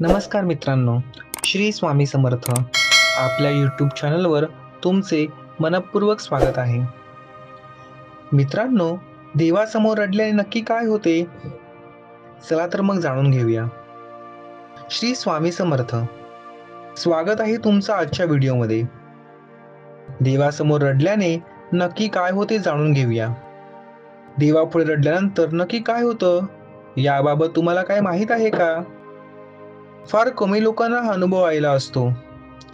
नमस्कार मित्रांनो श्री स्वामी समर्थ आपल्या यूट्यूब चॅनलवर तुमचे मनपूर्वक स्वागत आहे. मित्रांनो देवासमोर रडल्याने नक्की काय होते? चला तर मग जाणून घेऊया. श्री स्वामी समर्थ स्वागत आहे तुमचं आजच्या व्हिडिओमध्ये. देवासमोर रडल्याने नक्की काय होते जाणून घेऊया. देवापुढे रडल्यानंतर नक्की काय होतं? याबाबत तुम्हाला काय माहीत आहे का? फार कमी लोकांना हा अनुभव आलेला असतो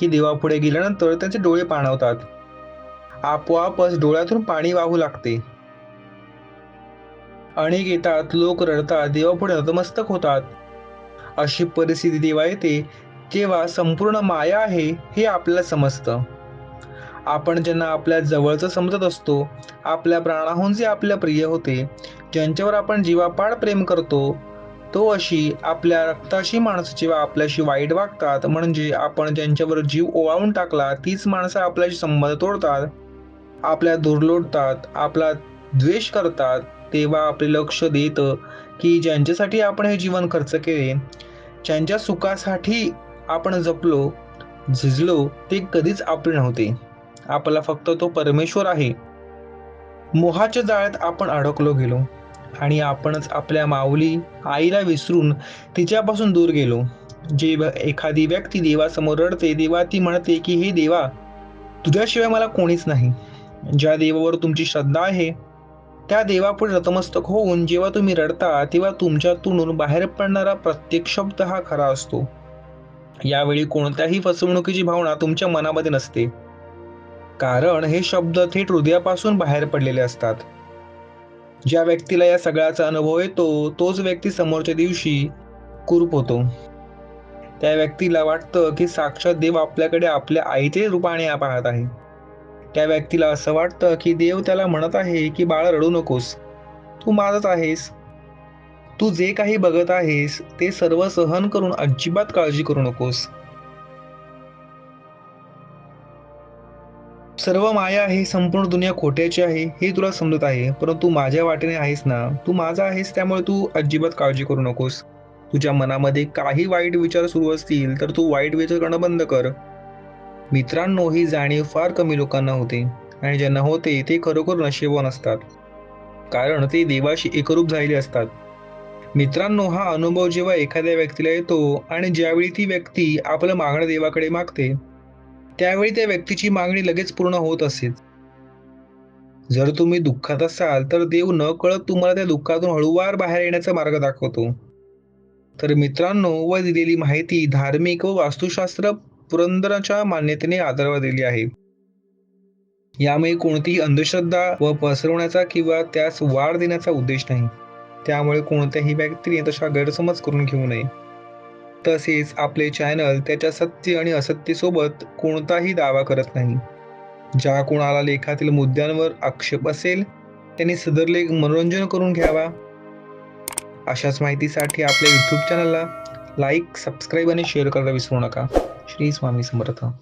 की देवापुढे गेल्यानंतर त्यांचे डोळे पाणवतात. आपोआपच डोळ्यातून पाणी वाहू लागते. अनेक येतात लोक रडतात देवापुढे नतमस्तक होतात. अशी परिस्थिती देवा येते जेव्हा संपूर्ण माया आहे हे आपल्याला समजतं. आपण ज्यांना आपल्या जवळचं समजत असतो आपल्या प्राणाहून जे आपल्या प्रिय होते ज्यांच्यावर आपण जीवापाड प्रेम करतो तो अशी आपल्या रक्ताशी माणसं जेव्हा आपल्याशी वाईट वागतात म्हणजे आपण ज्यांच्यावर जीव ओवाळून टाकला तीच माणसं आपल्याशी संबंध तोडतात आपल्या दुर्लोटतात आपला द्वेष करतात तेव्हा आपले लक्ष देतं की ज्यांच्यासाठी आपण हे जीवन खर्च केले ज्यांच्या सुखासाठी आपण जपलो झिजलो ते कधीच आपले नव्हते. आपला फक्त तो परमेश्वर आहे. मोहाच्या जाळ्यात आपण अडकलो गेलो. आणि आपणच आपल्या माऊली आईला विसरून तिच्यापासून दूर गेलो. जे एखादी व्यक्ती देवासमोर रडते देवा ती म्हणते की हे देवा तुझ्याशिवाय मला कोणीच नाही. ज्या देवावर तुमची श्रद्धा आहे त्या देवापुढे नतमस्तक होऊन जेव्हा तुम्ही रडता तेव्हा तुमच्या तोंडून बाहेर पडणारा प्रत्येक शब्द हा खरा असतो. यावेळी कोणत्याही फसवणुकीची भावना तुमच्या मनामध्ये नसते. कारण हे शब्द थेट हृदयापासून बाहेर पडलेले असतात. ज्या व्यक्तीला या सगळ्याचा अनुभव येतो तोच व्यक्ती समोरच्या दिवशी कुरूप होतो. त्या व्यक्तीला वाटतं की साक्षात देव आपल्याकडे आपल्या आईचे रूपाने पाहत आहे. त्या व्यक्तीला असं वाटतं की देव त्याला म्हणत आहे की बाळ रडू नकोस. तू माझच आहेस. तू जे काही बघत आहेस ते सर्व सहन करून अजिबात काळजी करू नकोस. सर्व माया आहे संपूर्ण दुनिया खोट्याची आहे हे तुला समजत आहे परंतु माझ्या वाटेने आहेस ना. तू माझा आहेस त्यामुळे तू अजिबात काळजी करू नकोस. तुझ्या मनामध्ये काही वाईट विचार सुरू असतील तर तू वाईट विचार करणं बंद कर. मित्रांनो ही जाणीव फार कमी लोकांना होते आणि ज्यांना होते ते खरोखर नशिबवान असतात कारण ते देवाशी एकरूप झालेले असतात. मित्रांनो हा अनुभव जेव्हा एखाद्या व्यक्तीला येतो आणि ज्यावेळी ती व्यक्ती आपलं मागणं देवाकडे मागते त्यावेळी त्या व्यक्तीची मागणी लगेच पूर्ण होत असेल. जर तुम्ही दुःखात असाल तर देव न कळत तुम्हाला त्या दुःखातून हळूवार बाहेर येण्याचा मार्ग दाखवतो. तर मित्रांनो व दिलेली माहिती धार्मिक व वास्तुशास्त्र पुरंदराच्या मान्यतेने आदरवा दिली आहे. यामुळे कोणतीही अंधश्रद्धा व पसरवण्याचा किंवा त्यास वाढ देण्याचा उद्देश नाही. त्यामुळे कोणत्याही व्यक्तीने तशा गैरसमज करून घेऊ नये. तसेच आपले चॅनल त्याच्या सत्य आणि असत्यसोबत कोणताही दावा करत नाही. ज्या कोणाला लेखातील मुद्द्यांवर आक्षेप असेल त्यांनी सदर लेख मनोरंजन करून घ्यावा. अशाच माहितीसाठी आपल्या यूट्यूब चॅनलला लाईक सबस्क्राईब आणि शेअर करायला विसरू नका. श्री स्वामी समर्थ.